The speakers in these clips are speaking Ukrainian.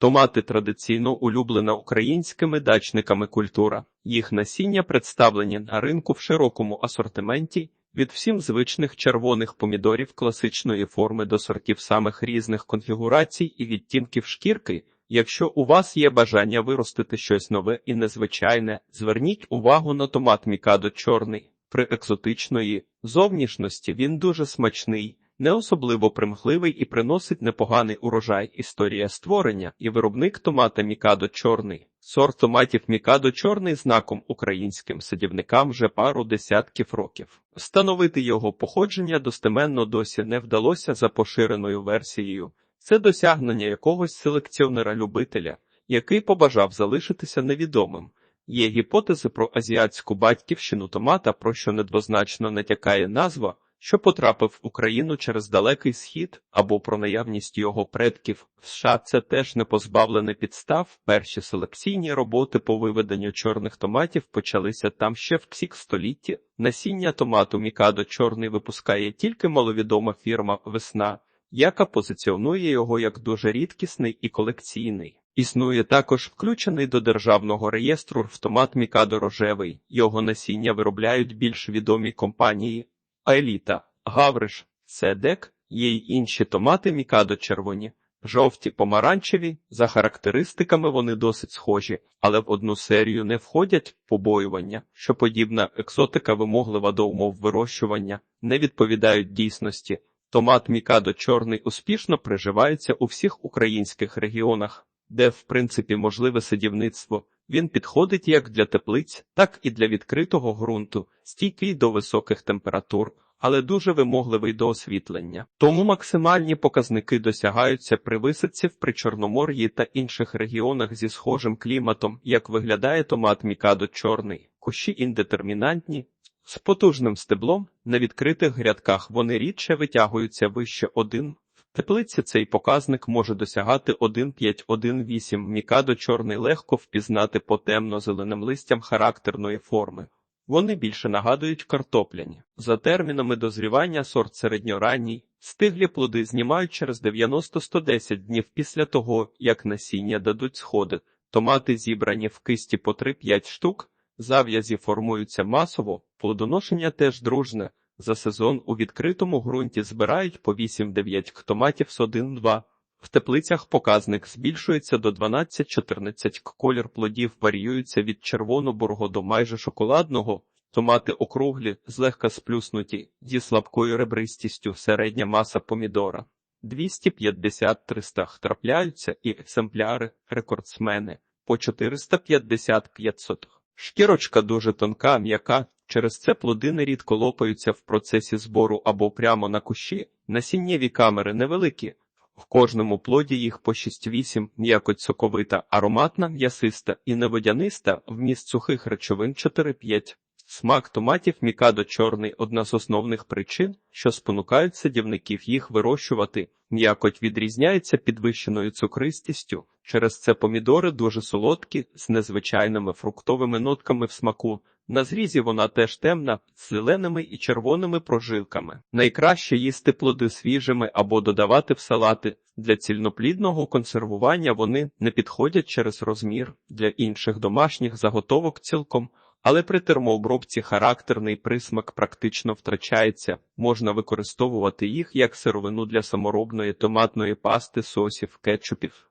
Томати традиційно улюблена українськими дачниками культура. Їх насіння представлені на ринку в широкому асортименті від всім звичних червоних помідорів класичної форми до сортів самих різних конфігурацій і відтінків шкірки. Якщо у вас є бажання виростити щось нове і незвичайне, зверніть увагу на томат Мікадо чорний. При екзотичної зовнішності він дуже смачний, не особливо примхливий і приносить непоганий урожай. Історія створення і виробник томата Мікадо чорний. Сорт томатів Мікадо чорний знаком українським садівникам вже пару десятків років. Встановити його походження достеменно досі не вдалося за поширеною версією. Це досягнення якогось селекціонера-любителя, який побажав залишитися невідомим. Є гіпотези про азіатську батьківщину томата, про що недвозначно натякає назва, що потрапив в Україну через далекий схід, або про наявність його предків в США. Це теж не позбавлене підстав. Перші селекційні роботи по виведенню чорних томатів почалися там ще в ксік столітті. Насіння томату Мікадо чорний випускає тільки маловідома фірма Весна, яка позиціонує його як дуже рідкісний і колекційний. Існує також включений до державного реєстру автомат Мікадо рожевий. Його насіння виробляють більш відомі компанії Аеліта, Гавриш, Седек, є й інші томати Мікадо червоні, жовті, помаранчеві. За характеристиками вони досить схожі, але в одну серію не входять побоювання, що подібна екзотика вимоглива до умов вирощування, не відповідають дійсності. Томат Мікадо чорний успішно приживається у всіх українських регіонах де, в принципі, можливе садівництво. Він підходить як для теплиць, так і для відкритого ґрунту, стійкий до високих температур, але дуже вимогливий до освітлення. Тому максимальні показники досягаються при висадці в Причорномор'ї та інших регіонах зі схожим кліматом, як виглядає томат Мікадо чорний, кущі індетермінантні. З потужним стеблом на відкритих грядках вони рідше витягуються вище один теплиці цей показник може досягати 1,5-1,8. Мікадо чорний легко впізнати по темно-зеленим листям характерної форми. Вони більше нагадують картопляні. За термінами дозрівання сорт середньоранній, стиглі плоди знімають через 90-110 днів після того, як насіння дадуть сходи. Томати зібрані в кисті по 3-5 штук, зав'язі формуються масово, плодоношення теж дружне. За сезон у відкритому ґрунті збирають по 8-9 томатів з 1-2. В теплицях показник збільшується до 12-14 колір плодів варіюється від червоно-бурого до майже шоколадного, томати округлі, злегка сплюснуті, зі слабкою ребристістю середня маса помідора. 250-300 трапляються і екземпляри, рекордсмени по 450-500. Шкірочка дуже тонка, м'яка, Через це плоди нерідко лопаються в процесі збору або прямо на кущі. Насіннєві камери невеликі. В кожному плоді їх по 6-8, м'якоть соковита, ароматна, м'ясиста і неводяниста, вміст сухих речовин 4-5. Смак томатів мікадо чорний одна з основних причин, що спонукають садівників їх вирощувати. М'якоть відрізняється підвищеною цукристістю. Через це помідори дуже солодкі, з незвичайними фруктовими нотками в смаку. На зрізі вона теж темна, з зеленими і червоними прожилками. Найкраще їсти плоди свіжими або додавати в салати. Для цільноплідного консервування вони не підходять через розмір для інших домашніх заготовок цілком. Але при термообробці характерний присмак практично втрачається, можна використовувати їх як сировину для саморобної томатної пасти, сосів, кетчупів.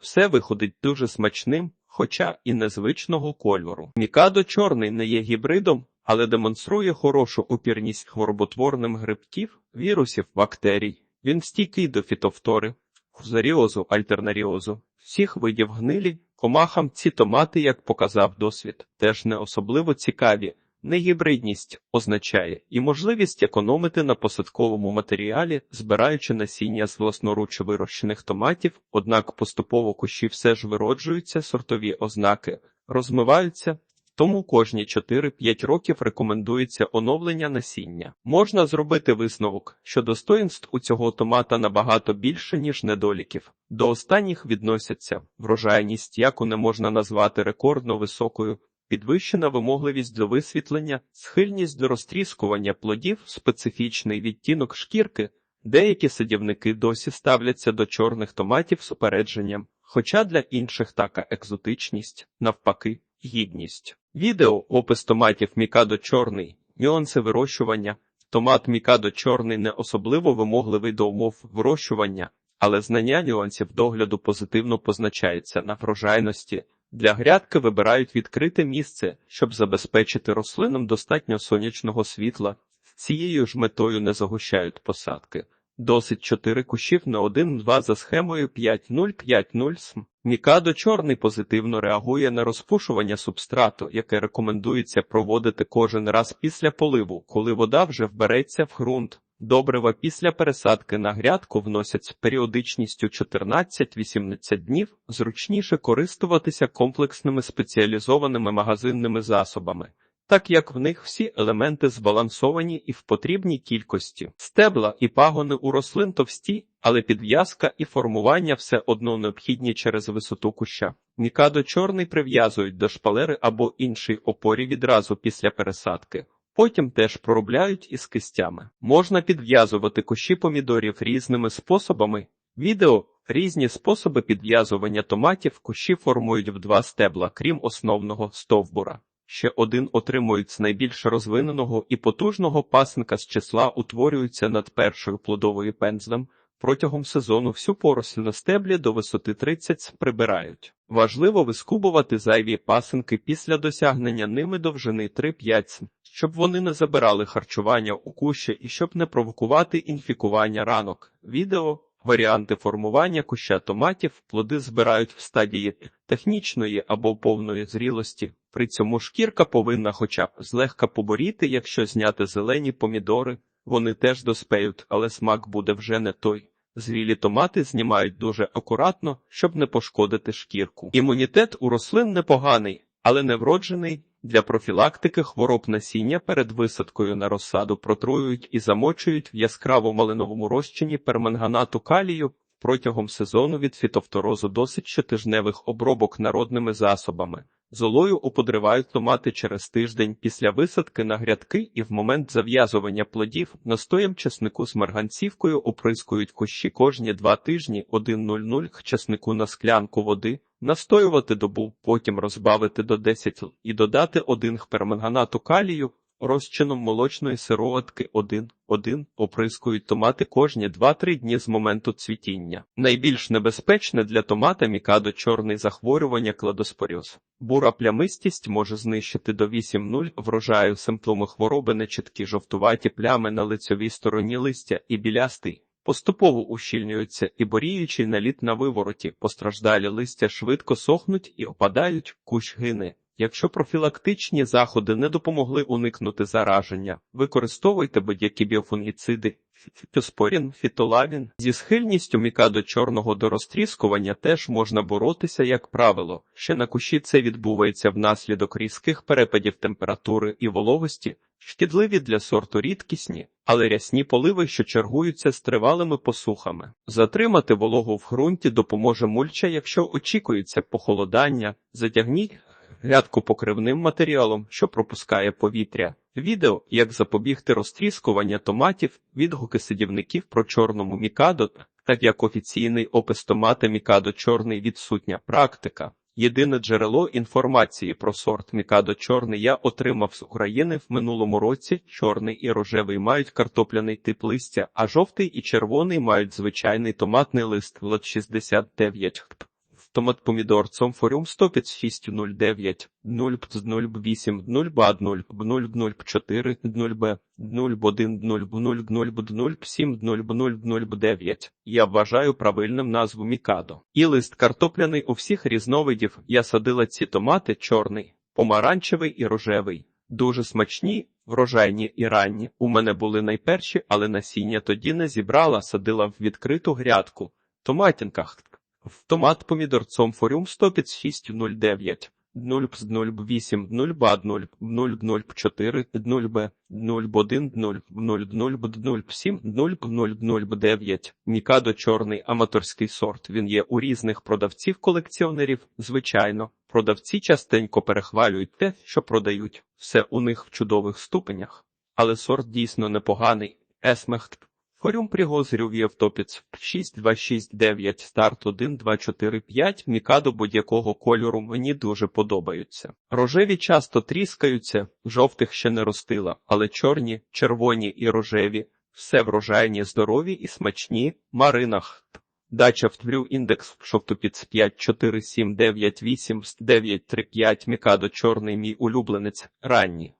Все виходить дуже смачним, хоча і незвичного кольору. Мікадо чорний не є гібридом, але демонструє хорошу опірність хвороботворним грибків, вірусів, бактерій. Він стійкий до фітофтори, фузаріозу, альтернаріозу, всіх видів гнилі, комахам ці томати, як показав досвід, теж не особливо цікаві. Негібридність означає і можливість економити на посадковому матеріалі, збираючи насіння з власноруч вирощених томатів, однак поступово кущі все ж вироджуються, сортові ознаки розмиваються, тому кожні 4-5 років рекомендується оновлення насіння. Можна зробити висновок, що достоїнств у цього томата набагато більше, ніж недоліків. До останніх відносяться врожайність, яку не можна назвати рекордно високою підвищена вимогливість до висвітлення, схильність до розтріскування плодів, специфічний відтінок шкірки. Деякі садівники досі ставляться до чорних томатів з упередженням, Хоча для інших така екзотичність, навпаки, гідність. Відео опис томатів Мікадо чорний, нюанси вирощування. Томат Мікадо чорний не особливо вимогливий до умов вирощування, але знання нюансів догляду позитивно позначається на врожайності. Для грядки вибирають відкрите місце, щоб забезпечити рослинам достатньо сонячного світла. Цією ж метою не загущають посадки. Досить 4 кущів на 1-2 за схемою 5-0-5-0 см. Мікадо чорний позитивно реагує на розпушування субстрату, яке рекомендується проводити кожен раз після поливу, коли вода вже вбереться в ґрунт. Добрива після пересадки на грядку вносять з періодичністю 14-18 днів, зручніше користуватися комплексними спеціалізованими магазинними засобами, так як в них всі елементи збалансовані і в потрібній кількості. Стебла і пагони у рослин товсті, але підв'язка і формування все одно необхідні через висоту куща. Мікадо чорний прив'язують до шпалери або іншій опорі відразу після пересадки. Потім теж проробляють із кистями. Можна підв'язувати кущі помідорів різними способами. Відео різні способи підв'язування томатів кущі формують в два стебла, крім основного стовбура. Ще один отримують з найбільш розвиненого і потужного пасенка з числа утворюються над першою плодовою пензлем. Протягом сезону всю поросль на стеблі до висоти 30 прибирають. Важливо вискубувати зайві пасинки після досягнення ними довжини 3-5 см, щоб вони не забирали харчування у кущі і щоб не провокувати інфікування ранок. Відео Варіанти формування куща томатів плоди збирають в стадії технічної або повної зрілості. При цьому шкірка повинна хоча б злегка поборіти, якщо зняти зелені помідори, вони теж доспеють, але смак буде вже не той. Зрілі томати знімають дуже акуратно, щоб не пошкодити шкірку. Імунітет у рослин непоганий, але не вроджений. Для профілактики хвороб насіння перед висадкою на розсаду протруюють і замочують в яскраво малиновому розчині перманганату калію протягом сезону від фітофторозу досить щотижневих обробок народними засобами. Золою оподривають томати через тиждень після висадки на грядки і в момент зав'язування плодів настоєм чеснику з марганцівкою оприскують кущі кожні два тижні 1,00 к чеснику на склянку води, настоювати добу, потім розбавити до 10 л і додати 1 хперманганату калію, розчином молочної сироватки 1,1 оприскують томати кожні 2-3 дні з моменту цвітіння. Найбільш небезпечне для томата мікадо чорний захворювання кладоспоріоз. Бура плямистість може знищити до 8,0 врожаю симптоми хвороби нечіткі жовтуваті плями на лицьовій стороні листя і білястий. Поступово ущільнюються і боріючий наліт на вивороті, постраждалі листя швидко сохнуть і опадають, кущ гине. Якщо профілактичні заходи не допомогли уникнути зараження, використовуйте будь-які біофунгіциди, фітоспорін, фітолавін. Зі схильністю мікадо чорного до розтріскування теж можна боротися, як правило. Ще на кущі це відбувається внаслідок різких перепадів температури і вологості, шкідливі для сорту рідкісні, але рясні поливи, що чергуються з тривалими посухами. Затримати вологу в ґрунті допоможе мульча, якщо очікується похолодання, затягніть грядку покривним матеріалом, що пропускає повітря. Відео, як запобігти розтріскування томатів, відгуки сидівників про чорному мікадо, так як офіційний опис томата мікадо чорний відсутня практика. Єдине джерело інформації про сорт Мікадо чорний я отримав з України в минулому році. Чорний і рожевий мають картопляний тип листя, а жовтий і червоний мають звичайний томатний лист лот 69 Томат помідор Цомфоріум 15609 0 0 8 0 б 0 0 0 4 0 б 0 1 0 0 0 0 7 0 0 0 9. Я вважаю правильним назву Мікадо. І лист картопляний у всіх різновидів. Я садила ці томати чорний, помаранчевий і рожевий. Дуже смачні, врожайні і ранні. У мене були найперші, але насіння тоді не зібрала, садила в відкриту грядку. Томатінках в томат помідорцом форіум 15609 0 п 08 0 ба 0 0 0 4 0 б 0 б 1 0 0 0 б 0 7 0 0 0 б 9 Мікадо чорний аматорський сорт. Він є у різних продавців-колекціонерів. Звичайно, продавці частенько перехвалюють те, що продають. Все у них в чудових ступенях. Але сорт дійсно непоганий. Есмехт Хорюм пригозрюв Євтопіц 6269 старт 1245 мікадо будь-якого кольору мені дуже подобаються. Рожеві часто тріскаються, жовтих ще не ростила, але чорні, червоні і рожеві, все врожайні, здорові і смачні, маринах. Дача втврю індекс шовтопіц 54798 935 мікадо чорний мій улюбленець, ранній.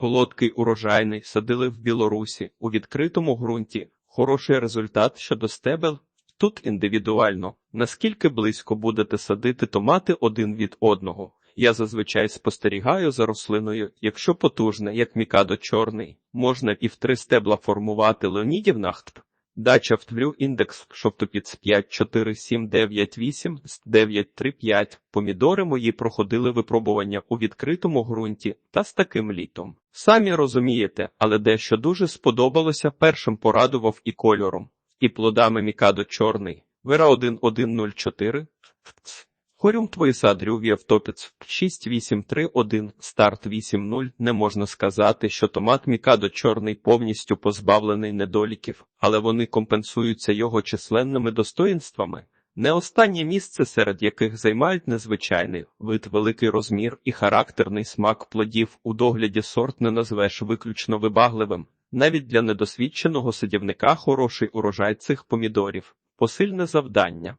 Солодкий урожайний садили в Білорусі у відкритому ґрунті. Хороший результат щодо стебел. Тут індивідуально, наскільки близько будете садити томати один від одного. Я зазвичай спостерігаю за рослиною, якщо потужне, як мікадо чорний, можна і в три стебла формувати леонідів нахтп. Дача втврю індекс шовтопіц 54798 935. Помідори мої проходили випробування у відкритому ґрунті та з таким літом. Самі розумієте, але дещо дуже сподобалося першим порадував і кольором, і плодами мікадо чорний. Вира 1104. Хорюм Євтопіц 6831, старт 80. Не можна сказати, що томат Мікадо чорний повністю позбавлений недоліків, але вони компенсуються його численними достоїнствами. Не останнє місце, серед яких займають незвичайний вид, великий розмір і характерний смак плодів у догляді сорт не назвеш виключно вибагливим. Навіть для недосвідченого садівника хороший урожай цих помідорів посильне завдання.